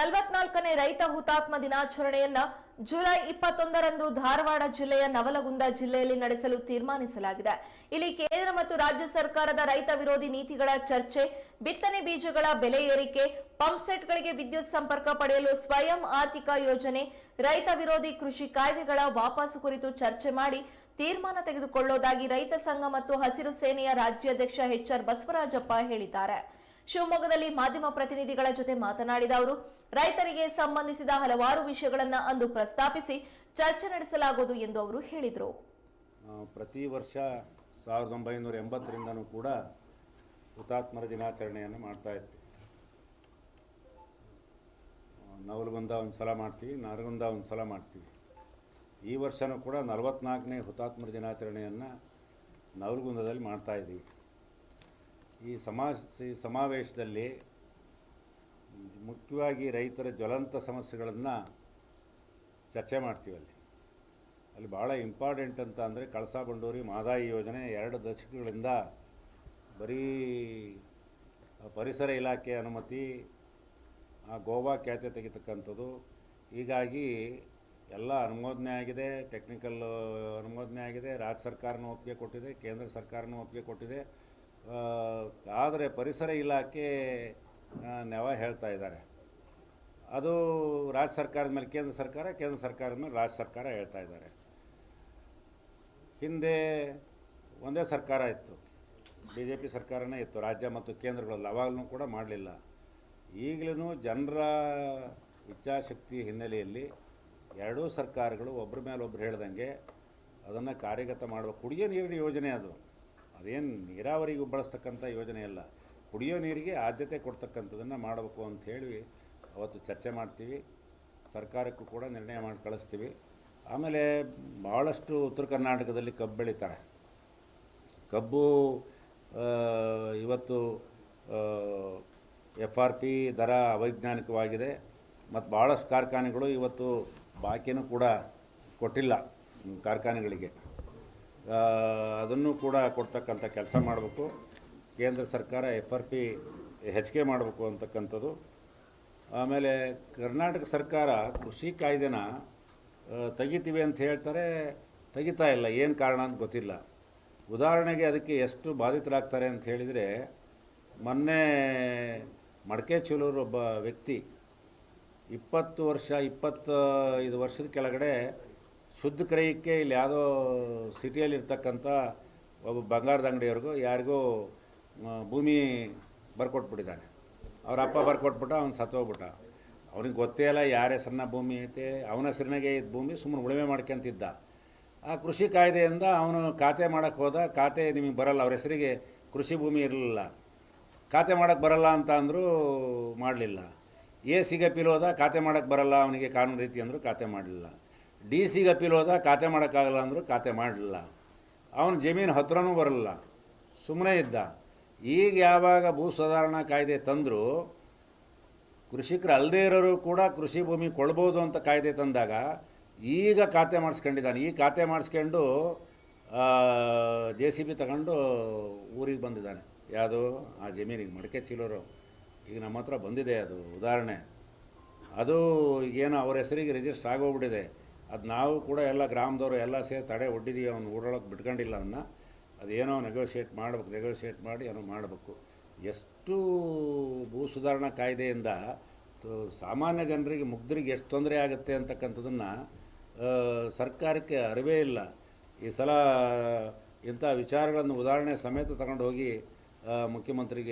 ನಲವತ್ನಾಲ್ಕನೇ ರೈತ ಹುತಾತ್ಮ ದಿನಾಚರಣೆಯನ್ನ ಜುಲೈ ಇಪ್ಪತ್ತೊಂದರಂದು ಧಾರವಾಡ ಜಿಲ್ಲೆಯ ನವಲಗುಂದ ಜಿಲ್ಲೆಯಲ್ಲಿ ನಡೆಸಲು ತೀರ್ಮಾನಿಸಲಾಗಿದೆ. ಇಲ್ಲಿ ಕೇಂದ್ರ ಮತ್ತು ರಾಜ್ಯ ಸರ್ಕಾರದ ರೈತ ವಿರೋಧಿ ನೀತಿಗಳ ಚರ್ಚೆ, ಬಿತ್ತನೆ ಬೀಜಗಳ ಬೆಲೆ ಏರಿಕೆ, ಪಂಪ್ ಸೆಟ್ಗಳಿಗೆ ವಿದ್ಯುತ್ ಸಂಪರ್ಕ ಪಡೆಯಲು ಸ್ವಯಂ ಆರ್ಥಿಕ ಯೋಜನೆ, ರೈತ ವಿರೋಧಿ ಕೃಷಿ ಕಾಯ್ದೆಗಳ ವಾಪಸು ಕುರಿತು ಚರ್ಚೆ ಮಾಡಿ ತೀರ್ಮಾನ ತೆಗೆದುಕೊಳ್ಳೋದಾಗಿ ರೈತ ಸಂಘ ಮತ್ತು ಹಸಿರು ಸೇನೆಯ ರಾಜ್ಯಾಧ್ಯಕ್ಷ ಎಚ್ಆರ್ ಬಸವರಾಜಪ್ಪ ಹೇಳಿದ್ದಾರೆ. ಶಿವಮೊಗ್ಗದಲ್ಲಿ ಮಾಧ್ಯಮ ಪ್ರತಿನಿಧಿಗಳ ಜೊತೆ ಮಾತನಾಡಿದ ಅವರು, ರೈತರಿಗೆ ಸಂಬಂಧಿಸಿದ ಹಲವಾರು ವಿಷಯಗಳನ್ನು ಅಂದು ಪ್ರಸ್ತಾಪಿಸಿ ಚರ್ಚೆ ನಡೆಸಲಾಗುವುದು ಎಂದು ಅವರು ಹೇಳಿದರು. ಪ್ರತಿ ವರ್ಷ ಸಾವಿರದ ಒಂಬೈನೂರ ಎಂಬತ್ತರಿಂದನೂ ಕೂಡ ಹುತಾತ್ಮರ ದಿನಾಚರಣೆಯನ್ನು ಮಾಡ್ತಾ ಇದ್ವಿ. ನವಲಗುಂದ ಒಂದು ಸಲ ಮಾಡ್ತೀವಿ, ನರಗುಂದ ಒಂದು ಸಲ ಮಾಡ್ತೀವಿ. ಈ ವರ್ಷನೂ ಕೂಡ ನಲವತ್ನಾಲ್ಕನೇ ಹುತಾತ್ಮರ ದಿನಾಚರಣೆಯನ್ನು ನವಲಗುಂದದಲ್ಲಿ ಮಾಡ್ತಾ ಇದ್ದೀವಿ. ಈ ಸಮಾಜ, ಈ ಸಮಾವೇಶದಲ್ಲಿ ಮುಖ್ಯವಾಗಿ ರೈತರ ಜ್ವಲಂತ ಸಮಸ್ಯೆಗಳನ್ನು ಚರ್ಚೆ ಮಾಡ್ತೀವಿ ಅಲ್ಲಿ. ಅಲ್ಲಿ ಭಾಳ ಇಂಪಾರ್ಟೆಂಟ್ ಅಂತ ಅಂದರೆ ಕಳಸಾ ಬಂಡೂರಿ ಮಾದಾಯಿ ಯೋಜನೆ ಎರಡು ದಶಕಗಳಿಂದ ಬರೀ ಪರಿಸರ ಇಲಾಖೆ ಅನುಮತಿ, ಆ ಗೋವಾ ಖ್ಯಾತೆ ತೆಗಿತಕ್ಕಂಥದ್ದು. ಹೀಗಾಗಿ ಎಲ್ಲ ಅನುಮೋದನೆ ಆಗಿದೆ ಟೆಕ್ನಿಕಲ್ ಅನುಮೋದನೆ ಆಗಿದೆ, ರಾಜ್ಯ ಸರ್ಕಾರನೂ ಒಪ್ಪಿಗೆ ಕೊಟ್ಟಿದೆ, ಕೇಂದ್ರ ಸರ್ಕಾರನೂ ಒಪ್ಪಿಗೆ ಕೊಟ್ಟಿದೆ. ಆದರೆ ಪರಿಸರ ಇಲಾಖೆ ನೆವ ಹೇಳ್ತಾ ಇದ್ದಾರೆ. ಅದು ರಾಜ್ಯ ಸರ್ಕಾರದ ಮೇಲೆ, ಕೇಂದ್ರ ಸರ್ಕಾರ, ಕೇಂದ್ರ ಸರ್ಕಾರದ ಮೇಲೆ ರಾಜ್ಯ ಸರ್ಕಾರ ಹೇಳ್ತಾ ಇದ್ದಾರೆ. ಹಿಂದೆ ಒಂದೇ ಸರ್ಕಾರ ಇತ್ತು. ಬಿ ಜೆ ಪಿ ಸರ್ಕಾರನೇ ಇತ್ತು. ರಾಜ್ಯ ಮತ್ತು ಕೇಂದ್ರಗಳಲ್ಲಿ ಅವಾಗಲೂ ಕೂಡ ಮಾಡಲಿಲ್ಲ. ಈಗಲೂ ಜನರ ಇಚ್ಛಾಶಕ್ತಿ ಹಿನ್ನೆಲೆಯಲ್ಲಿ ಎರಡೂ ಸರ್ಕಾರಗಳು ಒಬ್ಬರ ಮೇಲೆ ಒಬ್ಬರು ಹೇಳ್ದಂಗೆ ಅದನ್ನು ಕಾರ್ಯಗತ ಮಾಡುವ ಕುಡಿಯೋ ನೀರಿನ ಯೋಜನೆ ಅದು. ಅದೇನು ನೀರಾವರಿಗೂ ಬಳಸ್ತಕ್ಕಂಥ ಯೋಜನೆ ಅಲ್ಲ. ಕುಡಿಯೋ ನೀರಿಗೆ ಆದ್ಯತೆ ಕೊಡ್ತಕ್ಕಂಥದ್ದನ್ನು ಮಾಡಬೇಕು ಅಂತ ಹೇಳಿ ಅವತ್ತು ಚರ್ಚೆ ಮಾಡ್ತೀವಿ. ಸರ್ಕಾರಕ್ಕೂ ಕೂಡ ನಿರ್ಣಯ ಮಾಡಿ ಕಳಿಸ್ತೀವಿ. ಆಮೇಲೆ ಭಾಳಷ್ಟು ಉತ್ತರ ಕರ್ನಾಟಕದಲ್ಲಿ ಕಬ್ಬು ಬೆಳೀತಾರೆ. ಕಬ್ಬು ಇವತ್ತು ಎಫ್ ಆರ್ ಪಿ ದರ ಅವೈಜ್ಞಾನಿಕವಾಗಿದೆ. ಮತ್ತು ಭಾಳಷ್ಟು ಕಾರ್ಖಾನೆಗಳು ಇವತ್ತು ಬಾಕಿನೂ ಕೂಡ ಕೊಟ್ಟಿಲ್ಲ, ಕಾರ್ಖಾನೆಗಳಿಗೆ. ಅದನ್ನು ಕೂಡ ಕೊಡ್ತಕ್ಕಂಥ ಕೆಲಸ ಮಾಡಬೇಕು. ಕೇಂದ್ರ ಸರ್ಕಾರ ಎಫ್ ಆರ್ ಪಿ ಹೆಚ್ಚಿಗೆ ಮಾಡಬೇಕು ಅಂತಕ್ಕಂಥದ್ದು. ಆಮೇಲೆ ಕರ್ನಾಟಕ ಸರ್ಕಾರ ಕೃಷಿ ಕಾಯ್ದೆನ ತೆಗಿತೀವಿ ಅಂತ ಹೇಳ್ತಾರೆ. ತೆಗಿತಾ ಇಲ್ಲ, ಏನು ಕಾರಣ ಅಂತ ಗೊತ್ತಿಲ್ಲ. ಉದಾಹರಣೆಗೆ ಅದಕ್ಕೆ ಎಷ್ಟು ಬಾಧಿತರಾಗ್ತಾರೆ ಅಂತ ಹೇಳಿದರೆ, ಮೊನ್ನೆ ಮಡಕೆಚೂಲೂರು ಒಬ್ಬ ವ್ಯಕ್ತಿ ಇಪ್ಪತ್ತು ವರ್ಷ, ಇಪ್ಪತ್ತೈದು ವರ್ಷದ ಕೆಳಗಡೆ ಶುದ್ಧ ಕ್ರಯಕ್ಕೆ ಇಲ್ಲಿ ಯಾವುದೋ ಸಿಟಿಯಲ್ಲಿರ್ತಕ್ಕಂಥ ಒಬ್ಬ ಬಂಗಾರದ ಅಂಗಡಿಯವ್ರಿಗೂ ಯಾರಿಗೂ ಭೂಮಿ ಬರ್ಕೊಟ್ಬಿಟ್ಟಿದ್ದಾನೆ. ಅವ್ರ ಅಪ್ಪ ಬರ್ಕೊಟ್ಬಿಟ್ಟ, ಅವ್ನು ಸತ್ತೋಗ್ಬಿಟ್ಟ. ಅವ್ನಿಗೆ ಗೊತ್ತೇ ಇಲ್ಲ ಯಾರ ಹೆಸರನ್ನ ಭೂಮಿ ಐತೆ, ಅವನ ಹೆಸರಿನಾಗೆ ಇದ್ದ ಭೂಮಿ, ಸುಮ್ಮನೆ ಉಳುಮೆ ಮಾಡ್ಕೊಂತಿದ್ದ. ಆ ಕೃಷಿ ಕಾಯ್ದೆಯಿಂದ ಅವನು ಖಾತೆ ಮಾಡೋಕ್ಕೆ ಹೋದ, ಖಾತೆ ನಿಮಗೆ ಬರಲ್ಲ, ಅವ್ರ ಹೆಸರಿಗೆ ಕೃಷಿ ಭೂಮಿ ಇರಲಿಲ್ಲ. ಖಾತೆ ಮಾಡೋಕ್ಕೆ ಬರಲ್ಲ ಅಂತ ಅಂದರೂ ಮಾಡಲಿಲ್ಲ. ಎ ಸಿಗೆ ಹೋದ, ಖಾತೆ ಮಾಡೋಕ್ಕೆ ಬರಲ್ಲ, ಅವನಿಗೆ ಕಾನೂನು ರೀತಿ ಅಂದರೂ ಖಾತೆ ಮಾಡಲಿಲ್ಲ. ಡಿ ಸಿಗೆ ಅಪೀಲ್ ಹೋದ ಖಾತೆ ಮಾಡೋಕ್ಕಾಗಲ್ಲ ಅಂದರು ಖಾತೆ ಮಾಡಲಿಲ್ಲ. ಅವನ ಜಮೀನು ಹತ್ರನೂ ಬರಲಿಲ್ಲ. ಸುಮ್ಮನೆ ಇದ್ದ. ಈಗ ಯಾವಾಗ ಭೂ ಸುಧಾರಣಾ ಕಾಯ್ದೆ ತಂದರೂ, ಕೃಷಿಕರು ಅಲ್ಲದೇ ಇರೋರು ಕೂಡ ಕೃಷಿ ಭೂಮಿ ಕೊಳ್ಬೋದು ಅಂತ ಕಾಯ್ದೆ ತಂದಾಗ ಈಗ ಖಾತೆ ಮಾಡಿಸ್ಕೊಂಡಿದ್ದಾನೆ. ಈ ಖಾತೆ ಮಾಡಿಸ್ಕೊಂಡು ಜೆ ಸಿ ಬಿ ತಗೊಂಡು ಊರಿಗೆ ಬಂದಿದ್ದಾನೆ. ಯಾವುದು? ಆ ಜಮೀನಿಗೆ ಮಡಿಕೆ ಚೀಲರು. ಈಗ ನಮ್ಮ ಹತ್ರ ಬಂದಿದೆ ಅದು ಉದಾಹರಣೆ. ಅದು ಏನೋ ಅವ್ರ ಹೆಸರಿಗೆ ರಿಜಿಸ್ಟರ್ ಆಗೋಗ್ಬಿಟ್ಟಿದೆ. ಅದು ನಾವು ಕೂಡ ಎಲ್ಲ ಗ್ರಾಮದವರು ಎಲ್ಲ ಸೇರಿ ತಡೆ ಒಡ್ಡಿದ್ದೀವಿ ಅವ್ನು ಓಡಾಡೋಕೆ ಬಿಟ್ಕೊಂಡಿಲ್ಲ ಅವನ್ನ ಅದೇನೋ ನೆಗೋಷಿಯೇಟ್ ಮಾಡ್ಬೇಕು ನೆಗೋಷಿಯೇಟ್ ಮಾಡಿ ಏನೋ ಮಾಡಬೇಕು. ಎಷ್ಟು ಭೂ ಸುಧಾರಣಾ ಕಾಯ್ದೆಯಿಂದ ಸಾಮಾನ್ಯ ಜನರಿಗೆ ಮುಗ್ಧರಿಗೆ ಎಷ್ಟು ತೊಂದರೆ ಆಗುತ್ತೆ ಅಂತಕ್ಕಂಥದ್ದನ್ನು ಸರ್ಕಾರಕ್ಕೆ ಅರಿವೇ ಇಲ್ಲ. ಈ ಸಲ ಇಂಥ ವಿಚಾರಗಳನ್ನು ಉದಾಹರಣೆ ಸಮೇತ ತಗೊಂಡು ಹೋಗಿ ಮುಖ್ಯಮಂತ್ರಿಗೆ